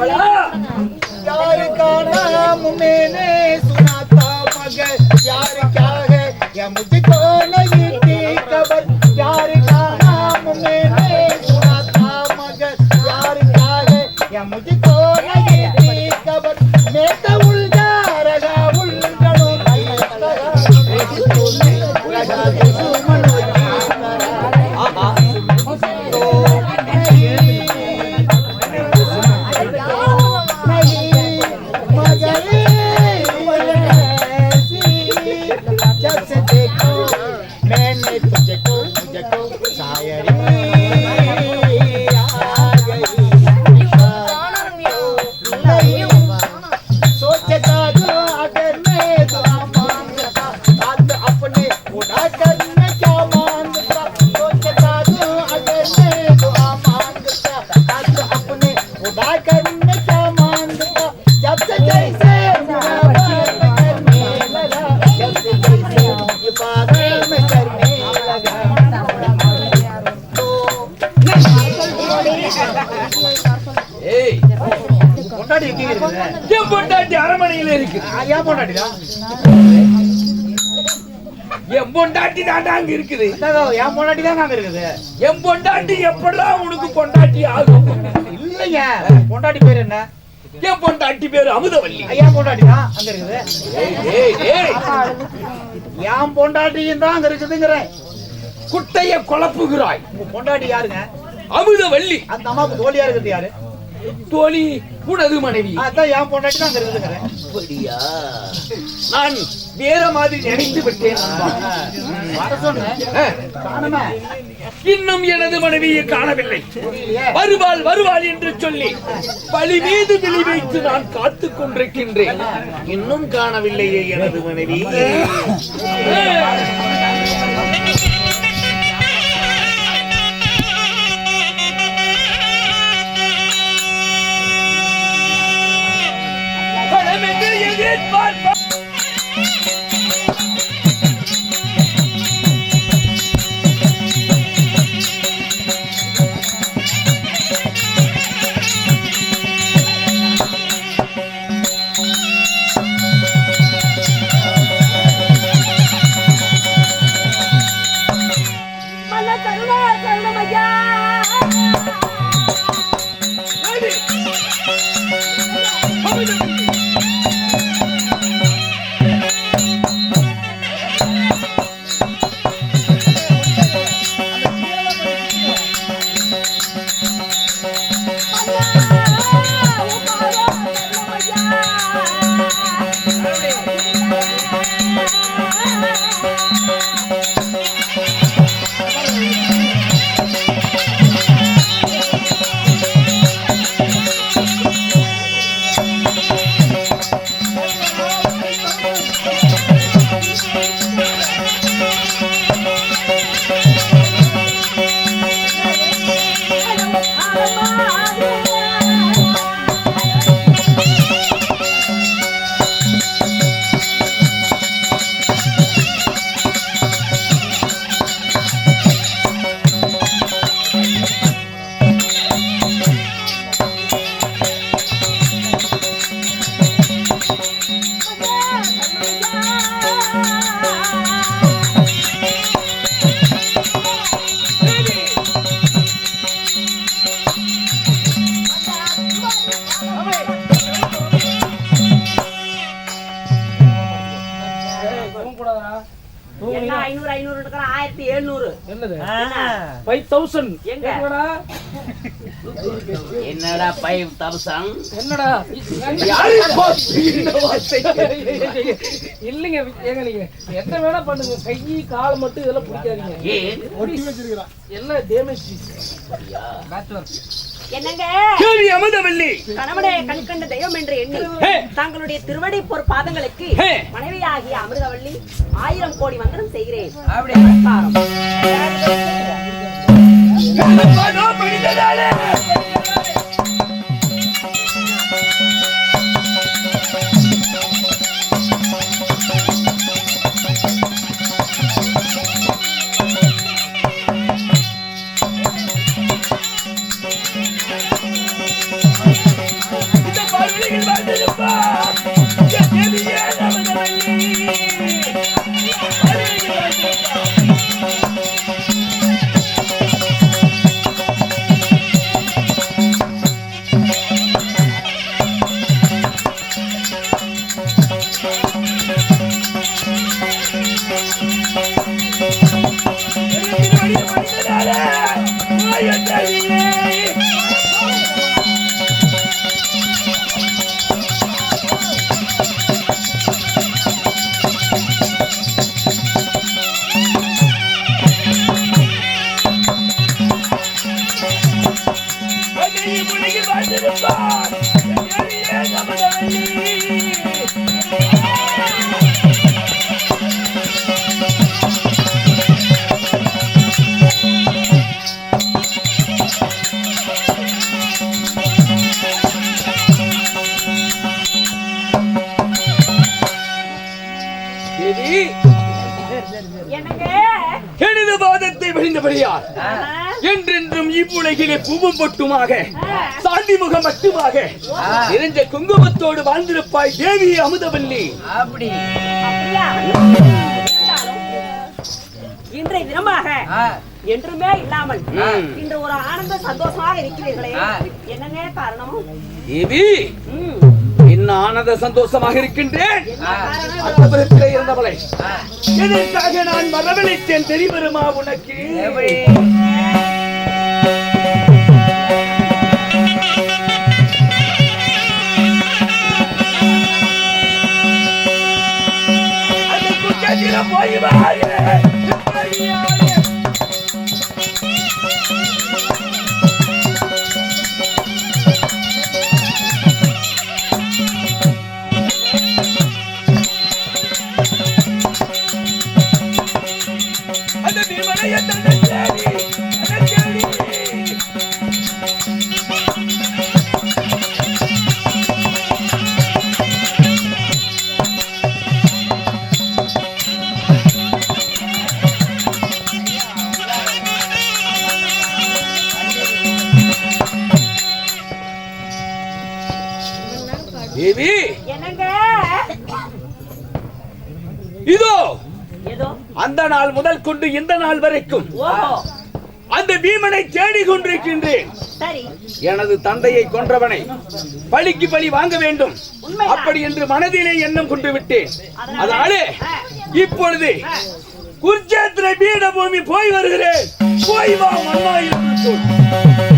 यार का नाम मैंने सुना था मगर यार क्या है? या मुझको नहीं என் பொண்டாட்டி அரமனையில இருக்கு. ஏன் கொண்டாடிடா என் பொண்டாட்டி தாண்டா அங்க இருக்குது. என் பொண்டாட்டி தான் அங்க இருக்குது. என் பொண்டாட்டி எப்படா உனக்கு பொண்டாட்டி ஆகும்? இல்லைங்க. பொண்டாட்டி பேர் என்ன? என் பொண்டாட்டி பேரு அமுதவல்லி. ஐயா பொண்டாட்டி தான் அங்க இருக்குது. ஏய் ஏய் ஏய். என் பொண்டாட்டியும் தான் அங்க இருக்குதுங்கிறேன் குட்டைய குழப்புகிறாய். உங்க பொண்டாட்டி யாருங்க? அமுதவல்லி. அந்த அம்மாவுக்கு தோழியா இருக்குது யாரு? தோழி உனது மனைவி. அதான் என் பொண்டாட்டி தான் அங்க அப்படியா? நான் வேற மாதிரி நினைத்து விட்டேன். வர சொன்னேன். இன்னும் எனது மனைவியை காணவில்லை. வருவாள் வருவாள் என்று சொல்லி பழி மீது விழி வைத்து நான் காத்துக் கொண்டிருக்கின்றேன். இன்னும் காணவில்லையே எனது மனைவி. ஐநூறு ஐநூறு இருக்கிற ஆயிரத்தி எழுநூறு. என்னது? ஃபைவ் தௌசண்ட் எங்க? என்னடா? ஃபைவ் தௌசண்ட் என்னடா? இல்லைங்க ஏங்க நீங்க. என்ன வேணா பண்ணுங்க. கை கால் மட்டும் இதெல்லாம் பிடிக்காதீங்க. ஏன்? எல்லாம் டேமேஜ் என்னங்க கேள்வி அமுதவல்லி கணவனே கண்கண்ட தெய்வம் என்று எண்ணி. தங்களுடைய திருவடி பொற் பாதங்களுக்கு. மனைவியாகிய அமிர்தவள்ளி ஆயிரம் கோடி வந்தனம் செய்கிறேன் நமஸ்காரம். இவ்வுலகிலே பூவும் பொட்டுமாக சாந்தி முகம் மட்டுமாக நிறைஞ்ச குங்குமத்தோடு வாழ்ந்திருப்பாய் தேவி அமுதவல்லி. இன்றைய தினமாக என்றுமே இல்லாமல். இன்று ஒரு ஆனந்த சந்தோஷமாக இருக்கிறீர்களே. என்னங்க காரணம்? தேவி. என்ன ஆனந்த சந்தோஷமாக இருக்கின்றேன்? இருந்தவளை. எதற்காக நான் வரவழைத்தேன் தெரிவருமா உனக்கு? போய் வாரு. இதோ! அந்த நாள் முதல் கொண்டு இந்த நாள் வரைக்கும். அந்த பீமனை தேடிக் கொண்டிருக்கின்றேன் எனது தந்தையை கொன்றவனை பழிக்கு பழி வாங்க வேண்டும். அப்படி என்று மனதிலே எண்ணம் கொண்டு விட்டேன். அதனால? இப்பொழுது குருச்சேத்திர பீடபூமி போய் வருகிறேன். போய் வா மன்னா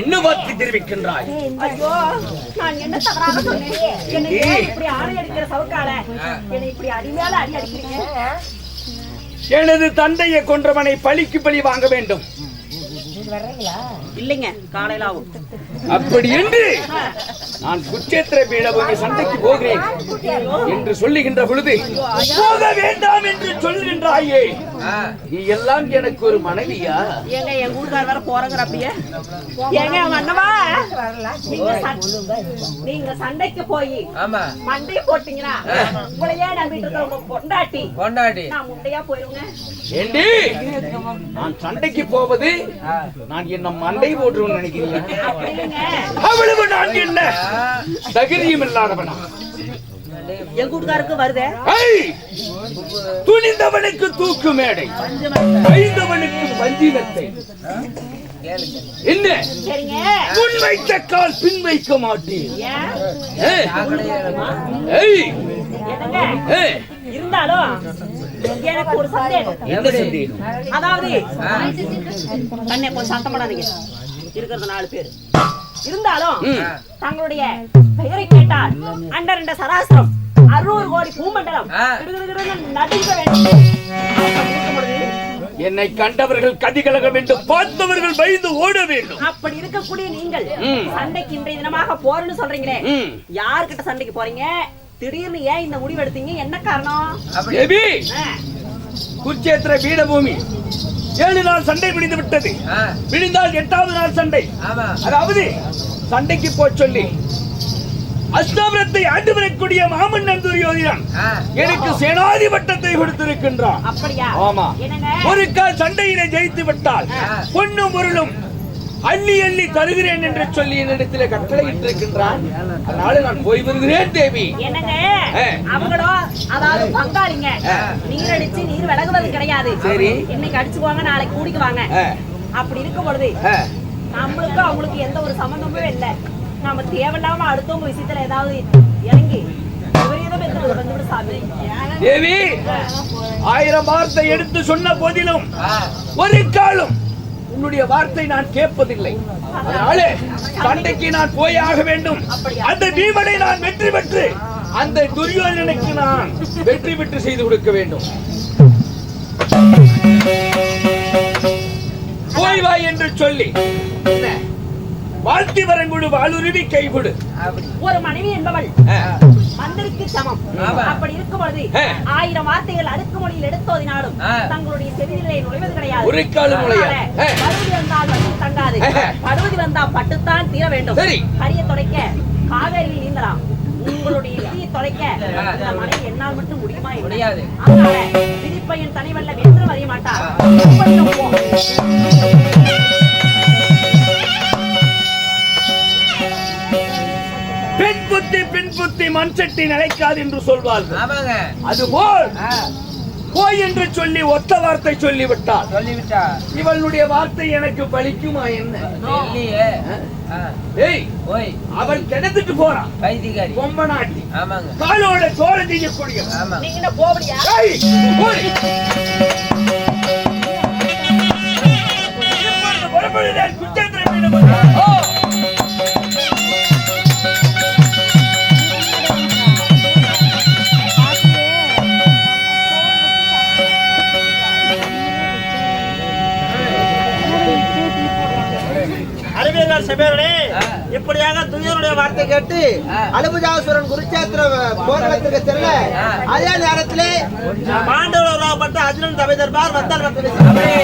என்ன வார்த்தை தெரிவிக்கின்றாய்? ஐயோ நான் என்ன தவறாக சொன்னேன்? என்னை இப்படி ஆணை அடிக்கிற சவுக்கால? என்னை இப்படி அடி மேல அடி அடிக்கிறீங்க? எனது தந்தையை கொன்றவனை பழிக்கு பழி வாங்க வேண்டும். இல்லைங்க காலையில ஆகும். அப்படி என்று நான் குச்சேத்திர பீடபூமி சண்டைக்கு போகிறேன் என்று சொல்லுகின்ற பொழுது போக வேண்டாம் என்று சொல்கின்றாயே நீ எல்லாம் எனக்கு ஒரு மனைவியா? ஏங்க என் வீட்டுக்கார வேற போறங்கிற அப்படியே ஏங்க மன்னவா நீங்க சண்டை- நீங்க சண்டைக்கு போய் ஆமா. மண்டையை போட்டீங்கன்னா உங்களையே நம்பிட்டு இருக்க உங்க பொண்டாட்டி. கொண்டாடி நான் முண்டையா போயிருங்க. ஏண்டி? நான் சண்டைக்கு போவது நான் என்ன மண்டை போட்டுருன்னு நினைக்கிறீங்க? அவ்வளவு நான் என்ன? தகுதியும் இல்லாதவனா? என் வருதே! துணிந்தவனுக்கு தூக்கு மேடை. ஐந்தவனுக்கு பஞ்சினத்தை என்ன? முன் வைத்த கால் பின் வைக்க மாட்டேன்! இருந்தாலும் எனக்கு ஒரு சந்தேகம். அதாவது கண்ணே கொஞ்சம் சத்தம் பண்ணாதீங்க இருக்கிறது நாலு பேர். இருந்தாலும். தங்களுடைய பெயரை கேட்டால் அண்ட ரெண்ட சராசரம் அறுநூறு கோடி பூமண்டலம் நடுங்க வேண்டும். என்னை கண்டவர்கள் கதிகலகம் என்று பார்த்தவர்கள் பயந்து ஓட வேண்டும். அப்படி இருக்கக்கூடிய நீங்கள். சண்டைக்கு இன்றைய தினமாக போறேன்னு சொல்றீங்களே. யார்கிட்ட சண்டைக்கு போறீங்க? திடீர்னு ஏன் இந்த முடிவு எடுத்தீங்க என்ன காரணம்? தேவி குருச்சேத்திர பீடபூமி. ஏழு நாள் சண்டை பிடித்து விட்டது. விடிந்தால் எட்டாவது நாள் சண்டை. அதாவது சண்டைக்கு போச் சொல்லி. அஸ்தாபுரத்தை ஆண்டு வரக்கூடிய மாமன்னன் துரியோதனன் எனக்கு சேனாதி பட்டத்தை கொடுத்திருக்கின்றான். அப்படியா? ஆமா. என்னங்க? ஒரு கால் சண்டையிலே ஜெயித்து விட்டால் பொன்னும் பொருளும் அள்ளி அள்ளி தருகிறேன் என்று சொல்லி என்னிடத்திலே கட்டளையிட்டிருக்கின்றான் அதனால நான் போய் வருகிறேன் தேவி. என்னங்க. அவங்களோ அதாவது பங்காளிங்க. நீர் அடிச்சு நீர் விலகுவது கிடையாது. சரி. இன்னைக்கு அடிச்சுக்குவாங்க நாளைக்கு கூடிக்குவாங்க ஆ. அப்படி இருக்கும் பொழுது நம்மளுக்கும் அவங்களுக்கு எந்த ஒரு சம்பந்தமும் இல்லை. நம்ம தேவையில்லாம அடுத்தவங்க விஷயத்துல ஏதாவது இறங்கி தேவி ஆயிரம் வார்த்தை எடுத்து சொன்ன போதிலும் ஒரு காலம் உன்னுடைய வார்த்தை நான் கேட்பதில்லை. அதனால சண்டைக்கு நான் போய் ஆக வேண்டும். அந்த பீமனை நான் வெற்றி பெற்று அந்த துரியோதனனுக்கு நான் வெற்றி பெற்று செய்து கொடுக்க வேண்டும். போய் வா என்று சொல்லி? வாழ்த்தி வரங்குடு வாளுருவி கைகுடு ஒரு மனைவி என்பவள். ஆ. மந்திரிக்கு சமம். அப்படி இருக்கும் பொழுது. ஆயிரம் வார்த்தைகள் அடுக்கு மொழியில் எடுத்தோதினாலும் தங்களுடைய செவியிலே நுழைவது கிடையாது. ஒரு காலும் படுவதி வந்தால் வந்து தங்காது. படுவதி வந்தா பட்டுத்தான் தீர வேண்டும். கரிய தொலைக்க காவேரியில் நீந்தலாம். உங்களுடைய விதியை தொலைக்க இந்த மனைவி என்னால் மட்டும் முடியுமா முடியாது. அதனால விதிப்பையன் தனிவல்ல வென்று அறிய மாட்டார் கொஞ்சம் போ. பெண் புத்தி பெண் புத்தி மண் சட்டி நிலைக்காது என்று சொல்வார்கள். ஆமாங்க. அதுபோல் போய் என்று சொல்லி ஒத்த வார்த்தை சொல்லி விட்டார் சொல்லிவிட்டா இவளுடைய வார்த்தை எனக்கு பலிக்குமா என்ன? அவள் கிணத்துட்டு போறான் வைத்தியகாரி பொம்மனாட்டி. ஆமாங்க. காலோட சோழ செய்யக்கூடிய ஆமாங்க. நீங்க ஆ. இப்படியாக துரியனுடைய வார்த்தை கேட்டு ஆ. அனுபஜாசுரன் குருச்சேத்திர போர்க்களத்துக்கு செல்ல. அதே நேரத்திலே பாண்டவர்களாகப்பட்ட அர்ஜுனன் சபை தர்பார் வந்தால் வந்து அப்படியே